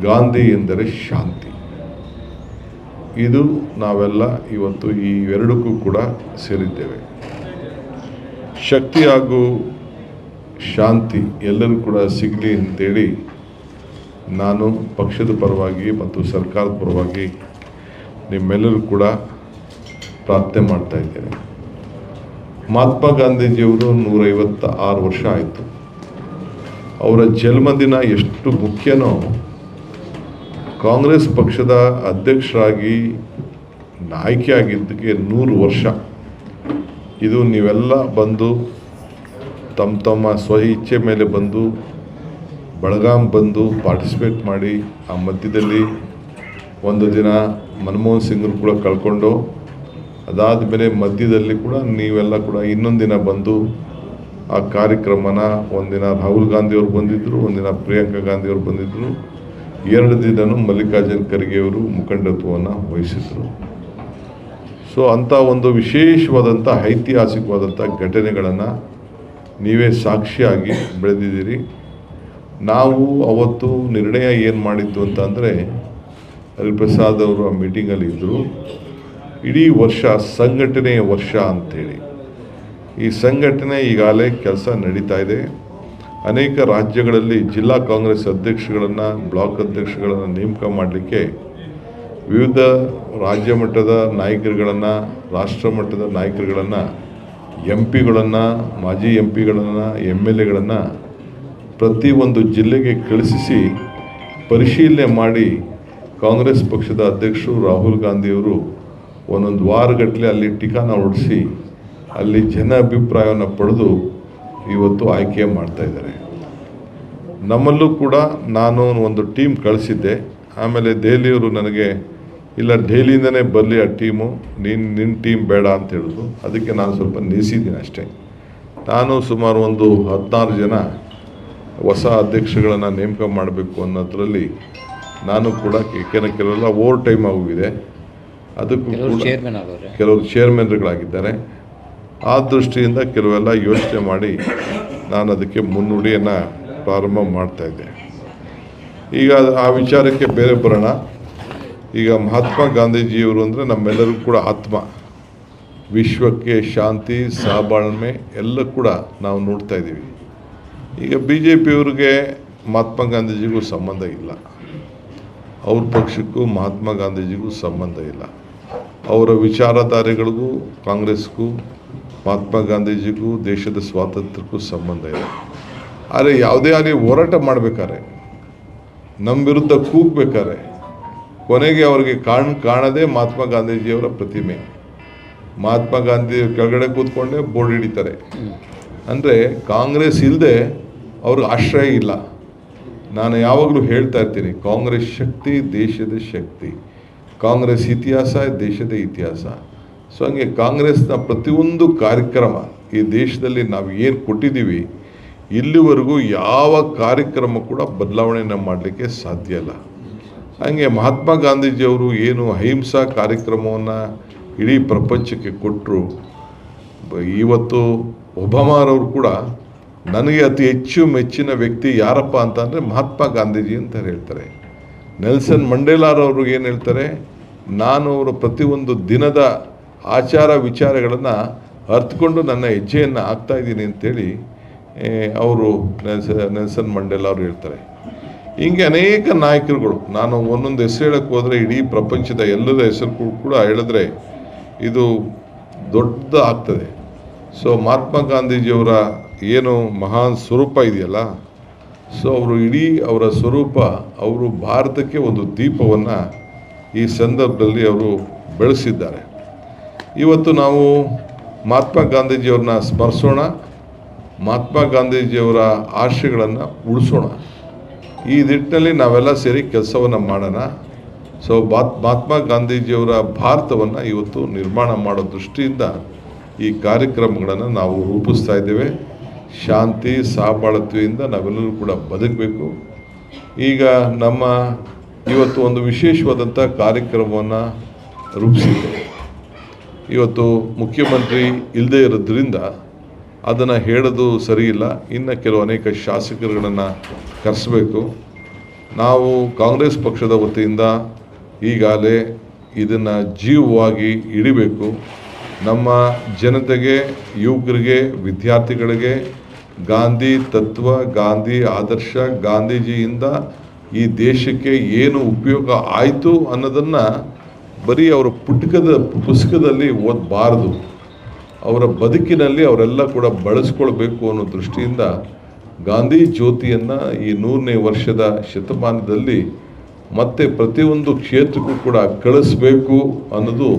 ಗಾಂಧಿ ಎಂದರೆ ಶಾಂತಿ. ಇದು ನಾವೆಲ್ಲ ಇವತ್ತು ಈ ಎರಡಕ್ಕೂ ಕೂಡ ಸೇರಿದ್ದೇವೆ. ಶಕ್ತಿ ಹಾಗೂ ಶಾಂತಿ ಎಲ್ಲರೂ ಕೂಡ ಸಿಗಲಿ ಅಂತೇಳಿ ನಾನು ಪಕ್ಷದ ಪರವಾಗಿ ಮತ್ತು ಸರ್ಕಾರದ ಪರವಾಗಿ ನಿಮ್ಮೆಲ್ಲರೂ ಕೂಡ ಪ್ರಾರ್ಥನೆ ಮಾಡ್ತಾ ಇದ್ದೇನೆ. ಮಹಾತ್ಮ ಗಾಂಧೀಜಿಯವರು ನೂರೈವತ್ತ ಆರು ವರ್ಷ ಆಯಿತು. ಅವರ ಜನ್ಮದಿನ ಎಷ್ಟು ಮುಖ್ಯನೋ, ಕಾಂಗ್ರೆಸ್ ಪಕ್ಷದ ಅಧ್ಯಕ್ಷರಾಗಿ ನಾಯಕಿಯಾಗಿದ್ದಕ್ಕೆ ನೂರು ವರ್ಷ. ಇದು ನೀವೆಲ್ಲ ಬಂದು, ತಮ್ಮ ತಮ್ಮ ಸ್ವ ಇಚ್ಛೆ ಮೇಲೆ ಬಂದು ಬೆಳಗಾಂ ಬಂದು ಪಾರ್ಟಿಸಿಪೇಟ್ ಮಾಡಿ, ಆ ಮಧ್ಯದಲ್ಲಿ ಒಂದು ದಿನ ಮನಮೋಹನ್ ಸಿಂಗ್ರು ಕೂಡ ಕಳ್ಕೊಂಡು ಅದಾದ ಮೇಲೆ ಮಧ್ಯದಲ್ಲಿ ಕೂಡ ನೀವೆಲ್ಲ ಕೂಡ ಇನ್ನೊಂದು ದಿನ ಬಂದು ಆ ಕಾರ್ಯಕ್ರಮನ ಒಂದಿನ ರಾಹುಲ್ ಗಾಂಧಿಯವರು ಬಂದಿದ್ದರು ಒಂದಿನ ಪ್ರಿಯಾಂಕಾ ಗಾಂಧಿಯವರು ಬಂದಿದ್ದರು ಎರಡು ದಿನವೂ ಮಲ್ಲಿಕಾರ್ಜುನ್ ಖರ್ಗೆಯವರು ಮುಖಂಡತ್ವವನ್ನು ವಹಿಸಿದ್ರು. ಸೊ ಅಂಥ ಒಂದು ವಿಶೇಷವಾದಂಥ ಐತಿಹಾಸಿಕವಾದಂಥ ಘಟನೆಗಳನ್ನು ನೀವೇ ಸಾಕ್ಷಿಯಾಗಿ ಬೆಳೆದಿದ್ದೀರಿ. ನಾವು ಅವತ್ತು ನಿರ್ಣಯ ಏನು ಮಾಡಿದ್ದು ಅಂತ ಅಂದರೆ ಹರಿಪ್ರಸಾದ್ ಅವರು ಆ ಮೀಟಿಂಗಲ್ಲಿ ಇದ್ದರು ಇಡೀ ವರ್ಷ ಸಂಘಟನೆಯ ವರ್ಷ ಅಂಥೇಳಿ ಈ ಸಂಘಟನೆ ಈಗಾಗಲೇ ಕೆಲಸ ನಡೀತಾ ಇದೆ. ಅನೇಕ ರಾಜ್ಯಗಳಲ್ಲಿ ಜಿಲ್ಲಾ ಕಾಂಗ್ರೆಸ್ ಅಧ್ಯಕ್ಷಗಳನ್ನು, ಬ್ಲಾಕ್ ಅಧ್ಯಕ್ಷಗಳನ್ನು ನೇಮಕ ಮಾಡಲಿಕ್ಕೆ ವಿವಿಧ ರಾಜ್ಯ ಮಟ್ಟದ ನಾಯಕರುಗಳನ್ನು, ರಾಷ್ಟ್ರ ಮಟ್ಟದ ನಾಯಕರುಗಳನ್ನು ಎಂ ಪಿಗಳನ್ನು ಮಾಜಿ ಎಂ ಪಿಗಳನ್ನು ಎಂ ಎಲ್ ಎಗಳನ್ನು ಪ್ರತಿಯೊಂದು ಜಿಲ್ಲೆಗೆ ಕಳಿಸಿ ಪರಿಶೀಲನೆ ಮಾಡಿ ಕಾಂಗ್ರೆಸ್ ಪಕ್ಷದ ಅಧ್ಯಕ್ಷರು ರಾಹುಲ್ ಗಾಂಧಿಯವರು ಒಂದೊಂದು ವಾರಗಟ್ಟಲೆ ಅಲ್ಲಿ ಟಿಕಾನ ಹೊಡಿಸಿ ಅಲ್ಲಿ ಜನ ಅಭಿಪ್ರಾಯವನ್ನು ಪಡೆದು ಇವತ್ತು ಆಯ್ಕೆ ಮಾಡ್ತಾ ಇದ್ದಾರೆ. ನಮ್ಮಲ್ಲೂ ಕೂಡ ನಾನು ಒಂದು ಟೀಮ್ ಕಳಿಸಿದ್ದೆ. ಆಮೇಲೆ ದೆಹಲಿಯವರು ನನಗೆ ಇಲ್ಲ ಡೆಹಲಿಯಿಂದನೇ ಬರಲಿ ಆ ಟೀಮು ನಿನ್ನ ನಿನ್ನ ಟೀಮ್ ಬೇಡ ಅಂತ ಹೇಳಿದ್ರು. ಅದಕ್ಕೆ ನಾನು ಸ್ವಲ್ಪ ನಿಲ್ಲಿಸಿದ್ದೀನಿ ಅಷ್ಟೇ. ನಾನು ಸುಮಾರು ಒಂದು ಹದಿನಾರು ಜನ ಹೊಸ ಅಧ್ಯಕ್ಷಗಳನ್ನು ನೇಮಕ ಮಾಡಬೇಕು ಅನ್ನೋದ್ರಲ್ಲಿ ನಾನು ಕೂಡ ಕೆಲ ಕೆಲವೆಲ್ಲ ಓವರ್ ಟೈಮ್ ಆಗೋಗಿದೆ. ಅದಕ್ಕೂ ಕೆಲವರು ಕೂಡ ಕೆಲವರು ಚೇರ್ಮನ್ಗಳಾಗಿದ್ದಾರೆ ಆ ದೃಷ್ಟಿಯಿಂದ ಕೆಲವೆಲ್ಲ ಯೋಚನೆ ಮಾಡಿ ನಾನು ಅದಕ್ಕೆ ಮುನ್ನುಡಿಯನ್ನು ಪ್ರಾರಂಭ ಮಾಡ್ತಾ ಇದ್ದೆ. ಈಗ ಆ ವಿಚಾರಕ್ಕೆ ಬೇರೆ ಬರೋಣ. ಈಗ ಮಹಾತ್ಮ ಗಾಂಧೀಜಿಯವರು ಅಂದರೆ ನಮ್ಮೆಲ್ಲರಿಗೂ ಕೂಡ ಆತ್ಮ. ವಿಶ್ವಕ್ಕೆ ಶಾಂತಿ ಸಹಬಾಳ್ಮೆ ಎಲ್ಲ ಕೂಡ ನಾವು ನೋಡ್ತಾ ಇದ್ದೀವಿ. ಈಗ ಬಿ ಜೆ ಪಿಯವ್ರಿಗೆ ಮಹಾತ್ಮ ಗಾಂಧೀಜಿಗೂ ಸಂಬಂಧ ಇಲ್ಲ. ಅವ್ರ ಪಕ್ಷಕ್ಕೂ ಮಹಾತ್ಮ ಗಾಂಧೀಜಿಗೂ ಸಂಬಂಧ ಇಲ್ಲ. ಅವರ ವಿಚಾರಧಾರೆಗಳಿಗೂ ಕಾಂಗ್ರೆಸ್ಗೂ ಮಹಾತ್ಮ ಗಾಂಧೀಜಿಗೂ ದೇಶದ ಸ್ವಾತಂತ್ರ್ಯಕ್ಕೂ ಸಂಬಂಧ ಇದೆ. ಆದರೆ ಯಾವುದೇ ಆಗಲಿ ಹೋರಾಟ ಮಾಡಬೇಕಾರೆ ನಮ್ಮ ವಿರುದ್ಧ ಕೂಗ್ಬೇಕಾದ್ರೆ, ಕೊನೆಗೆ ಅವರಿಗೆ ಕಾಣ್, ಕಾಣದೇ ಮಹಾತ್ಮ ಗಾಂಧೀಜಿಯವರ ಪ್ರತಿಮೆ. ಮಹಾತ್ಮ ಗಾಂಧಿ ಕೆಳಗಡೆ ಕೂತ್ಕೊಂಡೇ ಬೋರ್ಡ್ ಹಿಡಿತಾರೆ. ಅಂದರೆ ಕಾಂಗ್ರೆಸ್ ಇಲ್ಲದೆ ಅವ್ರಿಗೆ ಆಶ್ರಯ ಇಲ್ಲ. ನಾನು ಯಾವಾಗಲೂ ಹೇಳ್ತಾ ಇರ್ತೀನಿ, ಕಾಂಗ್ರೆಸ್ ಶಕ್ತಿ ದೇಶದ ಶಕ್ತಿ. ಕಾಂಗ್ರೆಸ್ ಇತಿಹಾಸ ದೇಶದ ಇತಿಹಾಸ. ಸೊ ಹಂಗೆ ಕಾಂಗ್ರೆಸ್ನ ಪ್ರತಿಯೊಂದು ಕಾರ್ಯಕ್ರಮ ಈ ದೇಶದಲ್ಲಿ ನಾವು ಏನು ಕೊಟ್ಟಿದ್ದೀವಿ ಇಲ್ಲಿವರೆಗೂ ಯಾವ ಕಾರ್ಯಕ್ರಮ ಕೂಡ ಬದಲಾವಣೆಯನ್ನು ಮಾಡಲಿಕ್ಕೆ ಸಾಧ್ಯ ಇಲ್ಲ. ಹಾಗೆ ಮಹಾತ್ಮ ಗಾಂಧೀಜಿಯವರು ಏನು ಅಹಿಂಸಾ ಕಾರ್ಯಕ್ರಮವನ್ನು ಇಡೀ ಪ್ರಪಂಚಕ್ಕೆ ಕೊಟ್ಟರು ಇವತ್ತು ಒಬಾಮಾರವರು ಕೂಡ ನನಗೆ ಅತಿ ಹೆಚ್ಚು ಮೆಚ್ಚಿನ ವ್ಯಕ್ತಿ ಯಾರಪ್ಪ ಅಂತಂದರೆ ಮಹಾತ್ಮ ಗಾಂಧೀಜಿ ಅಂತ ಹೇಳ್ತಾರೆ. ನೆಲ್ಸನ್ ಮಂಡೇಲಾರವ್ರಿಗೆ ಏನು ಹೇಳ್ತಾರೆ, ನಾನು ಅವರು ಪ್ರತಿಯೊಂದು ದಿನದ ಆಚಾರ ವಿಚಾರಗಳನ್ನು ಅರ್ಥಕೊಂಡು ನನ್ನ ಹೆಜ್ಜೆಯನ್ನು ಹಾಕ್ತಾ ಇದ್ದೀನಿ ಅಂತೇಳಿ ಅವರು ನೆಲ್ಸ, ನೆಲ್ಸನ್ ಮಂಡೇಲ ಅವರು ಹೇಳ್ತಾರೆ. ಹಿಂಗೆ ಅನೇಕ ನಾಯಕರುಗಳು, ನಾನು ಒಂದೊಂದು ಹೆಸರು ಹೇಳಕ್ಕೆ ಹೋದರೆ ಇಡೀ ಪ್ರಪಂಚದ ಎಲ್ಲರ ಹೆಸರು ಕೂಡ ಹೇಳಿದ್ರೆ ಇದು ದೊಡ್ಡ ಆಗ್ತದೆ. ಸೊ, ಮಹಾತ್ಮ ಗಾಂಧೀಜಿಯವರ ಏನು ಮಹಾನ್ ಸ್ವರೂಪ ಇದೆಯಲ್ಲ, ಸೊ, ಅವರು ಇಡೀ ಅವರ ಸ್ವರೂಪ, ಅವರು ಭಾರತಕ್ಕೆ ಒಂದು ದೀಪವನ್ನು ಈ ಸಂದರ್ಭದಲ್ಲಿ ಅವರು ಬೆಳೆಸಿದ್ದಾರೆ. ಇವತ್ತು ನಾವು ಮಹಾತ್ಮ ಗಾಂಧೀಜಿಯವ್ರನ್ನ ಸ್ಮರಿಸೋಣ, ಮಹಾತ್ಮ ಗಾಂಧೀಜಿಯವರ ಆಶಯಗಳನ್ನು ಉಳಿಸೋಣ. ಈ ನಿಟ್ಟಿನಲ್ಲಿ ನಾವೆಲ್ಲ ಸೇರಿ ಕೆಲಸವನ್ನು ಮಾಡೋಣ. ಸೊ ಬಾತ್ ಮಹಾತ್ಮ ಗಾಂಧೀಜಿಯವರ ಭಾರತವನ್ನು ಇವತ್ತು ನಿರ್ಮಾಣ ಮಾಡೋ ದೃಷ್ಟಿಯಿಂದ ಈ ಕಾರ್ಯಕ್ರಮಗಳನ್ನು ನಾವು ರೂಪಿಸ್ತಾ ಇದ್ದೇವೆ. ಶಾಂತಿ ಸಹಬಾಳತ್ವೆಯಿಂದ ನಾವೆಲ್ಲರೂ ಕೂಡ ಬದುಕಬೇಕು. ಈಗ ನಮ್ಮ ಇವತ್ತು ಒಂದು ವಿಶೇಷವಾದಂಥ ಕಾರ್ಯಕ್ರಮವನ್ನು ರೂಪಿಸಿದ್ದೇವೆ. ಇವತ್ತು ಮುಖ್ಯಮಂತ್ರಿ ಇಲ್ಲದೇ ಇರೋದ್ರಿಂದ ಅದನ್ನು ಹೇಳೋದು ಸರಿಯಿಲ್ಲ. ಇನ್ನು ಕೆಲವು ಅನೇಕ ಶಾಸಕರುಗಳನ್ನು ಕರೆಸಬೇಕು. ನಾವು ಕಾಂಗ್ರೆಸ್ ಪಕ್ಷದ ವತಿಯಿಂದ ಈಗಾಗಲೇ ಇದನ್ನು ಜೀವವಾಗಿ ಹಿಡಿಬೇಕು ನಮ್ಮ ಜನತೆಗೆ, ಯುವಕರಿಗೆ, ವಿದ್ಯಾರ್ಥಿಗಳಿಗೆ ಗಾಂಧಿ ತತ್ವ, ಗಾಂಧಿ ಆದರ್ಶ, ಗಾಂಧೀಜಿಯಿಂದ ಈ ದೇಶಕ್ಕೆ ಏನು ಉಪಯೋಗ ಆಯಿತು ಅನ್ನೋದನ್ನು ಬರೀ ಅವರ ಪುಟಕದ ಪುಸ್ತಕದಲ್ಲಿ ಓದಬಾರ್ದು. ಅವರ ಬದುಕಿನಲ್ಲಿ ಅವರೆಲ್ಲ ಕೂಡ ಬಳಸ್ಕೊಳ್ಬೇಕು ಅನ್ನೋ ದೃಷ್ಟಿಯಿಂದ ಗಾಂಧಿ ಜ್ಯೋತಿಯನ್ನು ಈ ನೂರನೇ ವರ್ಷದ ಶತಮಾನದಲ್ಲಿ ಮತ್ತೆ ಪ್ರತಿಯೊಂದು ಕ್ಷೇತ್ರಕ್ಕೂ ಕೂಡ ಕಳಿಸ್ಬೇಕು ಅನ್ನೋದು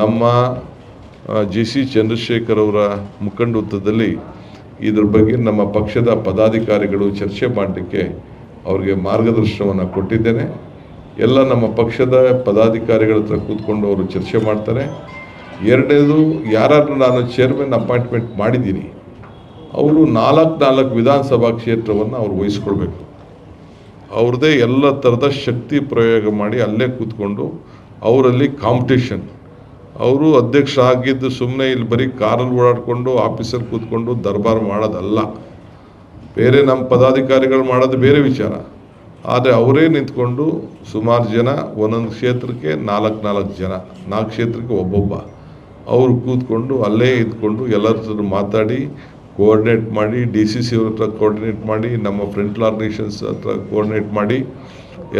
ನಮ್ಮ ಜಿ ಸಿ ಚಂದ್ರಶೇಖರ್ ಅವರ ಮುಖಂಡತ್ವದಲ್ಲಿ ಇದ್ರ ಬಗ್ಗೆ ನಮ್ಮ ಪಕ್ಷದ ಪದಾಧಿಕಾರಿಗಳು ಚರ್ಚೆ ಮಾಡಲಿಕ್ಕೆ ಅವರಿಗೆ ಮಾರ್ಗದರ್ಶನವನ್ನು ಕೊಟ್ಟಿದ್ದೇನೆ. ಎಲ್ಲ ನಮ್ಮ ಪಕ್ಷದ ಪದಾಧಿಕಾರಿಗಳ ಹತ್ರ ಕೂತ್ಕೊಂಡು ಅವರು ಚರ್ಚೆ ಮಾಡ್ತಾರೆ. ಎರಡನೇದು ಯಾರು ನಾನು ಚೇರ್ಮನ್ ಅಪಾಯಿಂಟ್ಮೆಂಟ್ ಮಾಡಿದ್ದೀನಿ, ಅವರು ನಾಲ್ಕು ನಾಲ್ಕು ವಿಧಾನಸಭಾ ಕ್ಷೇತ್ರವನ್ನು ಅವ್ರು ವಹಿಸ್ಕೊಳ್ಬೇಕು. ಅವ್ರದ್ದೇ ಎಲ್ಲ ಥರದ ಶಕ್ತಿ ಪ್ರಯೋಗ ಮಾಡಿ ಅಲ್ಲೇ ಕೂತ್ಕೊಂಡು ಅವರಲ್ಲಿ ಕಾಂಪಿಟೇಷನ್ ಅವರು ಅಧ್ಯಕ್ಷ ಆಗಿದ್ದು ಸುಮ್ಮನೆ ಇಲ್ಲಿ ಬರೀ ಕಾರಲ್ಲಿ ಓಡಾಡಿಕೊಂಡು ಆಫೀಸಲ್ಲಿ ಕೂತ್ಕೊಂಡು ದರ್ಬಾರ್ ಮಾಡೋದಲ್ಲ. ಬೇರೆ ನಮ್ಮ ಪದಾಧಿಕಾರಿಗಳು ಮಾಡೋದು ಬೇರೆ ವಿಚಾರ. ಆದರೆ ಅವರೇ ನಿಂತ್ಕೊಂಡು ಸುಮಾರು ಜನ, ಒಂದೊಂದು ಕ್ಷೇತ್ರಕ್ಕೆ ನಾಲ್ಕು ನಾಲ್ಕು ಜನ, ನಾಲ್ಕು ಕ್ಷೇತ್ರಕ್ಕೆ ಒಬ್ಬೊಬ್ಬ. ಅವರು ಕೂತ್ಕೊಂಡು ಅಲ್ಲೇ ಇದ್ಕೊಂಡು ಎಲ್ಲರ ಜೊತೆ ಮಾತಾಡಿ ಕೋಆರ್ಡಿನೇಟ್ ಮಾಡಿ ಡಿ ಸಿ ಸಿ ಅವ್ರ ಹತ್ರ ಕೋಆರ್ಡಿನೇಟ್ ಮಾಡಿ, ನಮ್ಮ ಫ್ರೆಂಟ್ಲ್ ಆರ್ಗನೈಸೇಷನ್ಸ್ ಹತ್ರ ಕೋಆರ್ಡಿನೇಟ್ ಮಾಡಿ,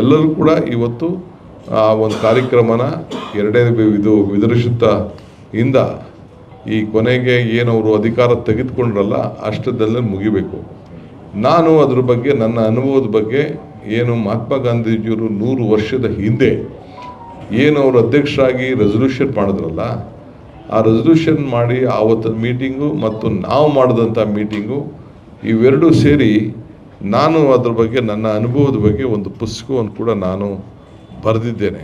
ಎಲ್ಲರೂ ಕೂಡ ಇವತ್ತು ಆ ಒಂದು ಕಾರ್ಯಕ್ರಮನ ಎರಡನೇ ಇದು ವಿದುರುಷಿತ ಇಂದ ಈ ಕೊನೆಗೆ ಏನವರು ಅಧಿಕಾರ ತೆಗೆದುಕೊಂಡ್ರಲ್ಲ ಅಷ್ಟದಲ್ಲೇ ಮುಗಿಬೇಕು. ನಾನು ಅದ್ರ ಬಗ್ಗೆ, ನನ್ನ ಅನುಭವದ ಬಗ್ಗೆ ಏನು ಮಹಾತ್ಮ ಗಾಂಧೀಜಿಯವರು ನೂರು ವರ್ಷದ ಹಿಂದೆ ಏನು ಅವರು ಅಧ್ಯಕ್ಷರಾಗಿ ರೆಸಲ್ಯೂಷನ್ ಮಾಡಿದ್ರಲ್ಲ, ಆ ರೆಸಲ್ಯೂಷನ್ ಮಾಡಿ ಆವತ್ತಿನ ಮೀಟಿಂಗು ಮತ್ತು ನಾವು ಮಾಡಿದಂಥ ಮೀಟಿಂಗು ಇವೆರಡೂ ಸೇರಿ ನಾನು ಅದ್ರ ಬಗ್ಗೆ ನನ್ನ ಅನುಭವದ ಬಗ್ಗೆ ಒಂದು ಪುಸ್ತಕವನ್ನು ಕೂಡ ನಾನು ಬರೆದಿದ್ದೇನೆ.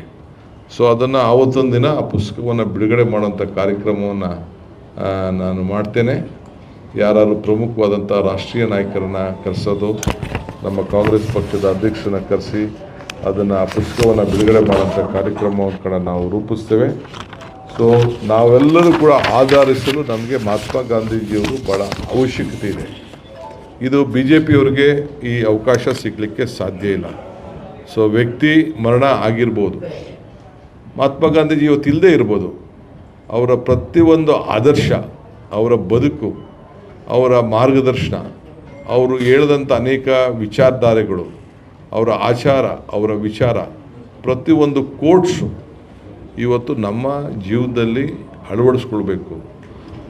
ಸೊ ಅದನ್ನು ಆವತ್ತೊಂದು ದಿನ ಆ ಪುಸ್ತಕವನ್ನು ಬಿಡುಗಡೆ ಮಾಡೋಂಥ ಕಾರ್ಯಕ್ರಮವನ್ನು ನಾನು ಮಾಡ್ತೇನೆ. ಯಾರು ಪ್ರಮುಖವಾದಂಥ ರಾಷ್ಟ್ರೀಯ ನಾಯಕರನ್ನು ಕರೆಸೋದು ನಮ್ಮ ಕಾಂಗ್ರೆಸ್ ಪಕ್ಷದ ಅಧ್ಯಕ್ಷನ ಕರೆಸಿ ಅದನ್ನು ಆ ಪುಸ್ತಕವನ್ನು ಬಿಡುಗಡೆ ಮಾಡುವಂಥ ಕಾರ್ಯಕ್ರಮವನ್ನು ಕೂಡ ನಾವು ರೂಪಿಸ್ತೇವೆ. ಸೊ ನಾವೆಲ್ಲರೂ ಕೂಡ ಆಧರಿಸಲು ನಮಗೆ ಮಹಾತ್ಮ ಗಾಂಧೀಜಿಯವರು ಭಾಳ ಅವಶ್ಯಕತೆ ಇದೆ. ಇದು ಬಿ ಜೆ ಪಿಯವ್ರಿಗೆ ಈ ಅವಕಾಶ ಸಿಗಲಿಕ್ಕೆ ಸಾಧ್ಯ ಇಲ್ಲ. ಸೊ ವ್ಯಕ್ತಿ ಮರಣ ಆಗಿರ್ಬೋದು, ಮಹಾತ್ಮ ಗಾಂಧೀಜಿ ಇವತ್ತು ಇಲ್ಲದೆ ಇರ್ಬೋದು, ಅವರ ಪ್ರತಿಯೊಂದು ಆದರ್ಶ, ಅವರ ಬದುಕು, ಅವರ ಮಾರ್ಗದರ್ಶನ ಅವರು ಹೇಳಿದಂಥ ಅನೇಕ ವಿಚಾರಧಾರೆಗಳು, ಅವರ ಆಚಾರ, ಅವರ ವಿಚಾರ ಪ್ರತಿಯೊಂದು ಕೋಟ್ಸು ಇವತ್ತು ನಮ್ಮ ಜೀವನದಲ್ಲಿ ಅಳವಡಿಸ್ಕೊಳ್ಬೇಕು.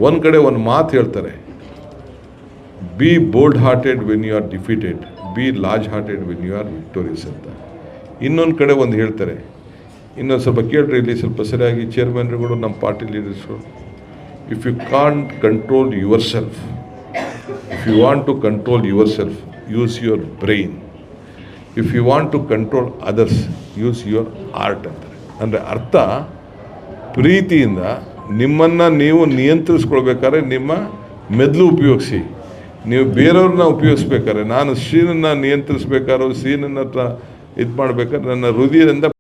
ಒಂದು ಕಡೆ ಒಂದು ಮಾತು ಹೇಳ್ತಾರೆ be bold hearted when you are defeated be large hearted when you are victorious ಅಂತ. ಇನ್ನೊಂದು ಕಡೆ ಒಂದು ಹೇಳ್ತಾರೆ, ಇನ್ನೊಂದು ಸ್ವಲ್ಪ ಕೇಳ್ರಿ, ಇಲ್ಲಿ ಸ್ವಲ್ಪ ಸರಿಯಾಗಿ ಚೇರ್ಮನ್ರುಗಳು ನಮ್ಮ party leaders if you can't control yourself if you want to yourself use your brain if you want to control others use your art ಅಂತಾರೆ ಅಂದರೆ ಅರ್ಥ, ಪ್ರೀತಿಯಿಂದ ನಿಮ್ಮನ್ನು ನೀವು ನಿಯಂತ್ರಿಸ್ಕೊಳ್ಬೇಕಾದ್ರೆ ನಿಮ್ಮ ಮೆದುಳು ಉಪಯೋಗಿಸಿ. ನೀವು ಬೇರೆಯವ್ರನ್ನ ಉಪಯೋಗಿಸ್ಬೇಕಾದ್ರೆ, ನಾನು ಶ್ರೀನನ್ನು ನಿಯಂತ್ರಿಸ್ಬೇಕಾದ್ರೂ ಶ್ರೀನನ್ನ ಇದು ಮಾಡ್ಬೇಕಾದ್ರೆ ನನ್ನ ಹೃದಯದಿಂದ